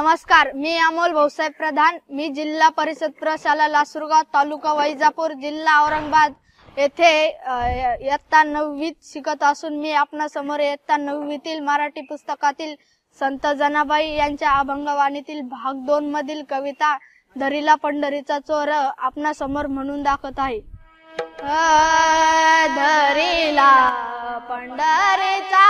नमस्कार मी अमोल भाऊसाहेब प्रधान. मी जिल्हा परिषद प्रशाला लासूरगाव तालुका वैजापूर जिल्हा औरंगाबाद येथे इयत्ता नववीत शिकत असून मी आपणा समोर इयत्ता नववीतील मराठी पुस्तकातील संत जनाबाई यांच्या अभंगवाणीतील भाग दोन मधील कविता धरीला पंढरीचा चोर आपणा समोर म्हणून दाखवत आहे. अ, धरीला पंढरीचा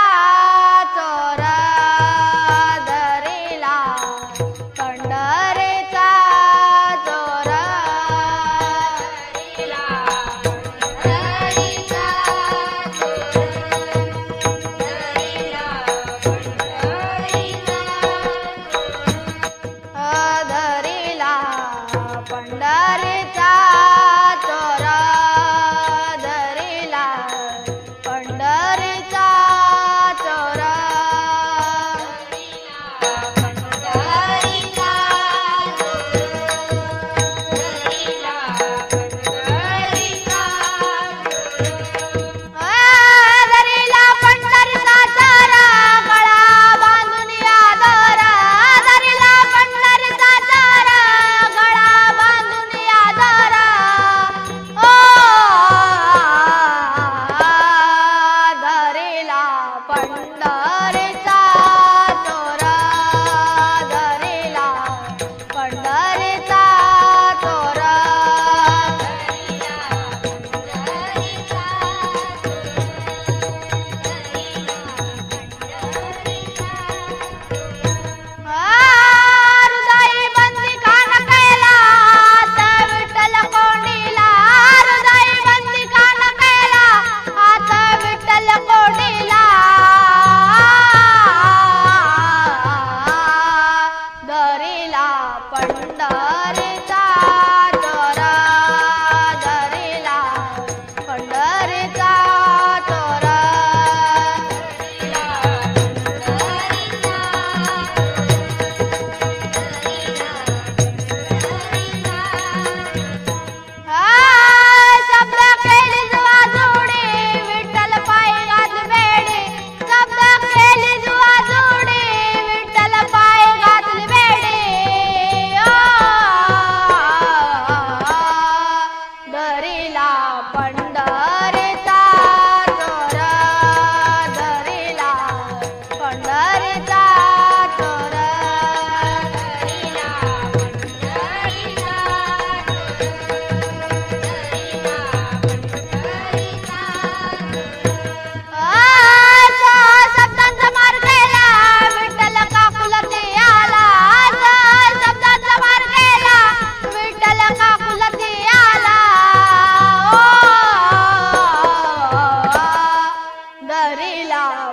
पंढरीचा मिला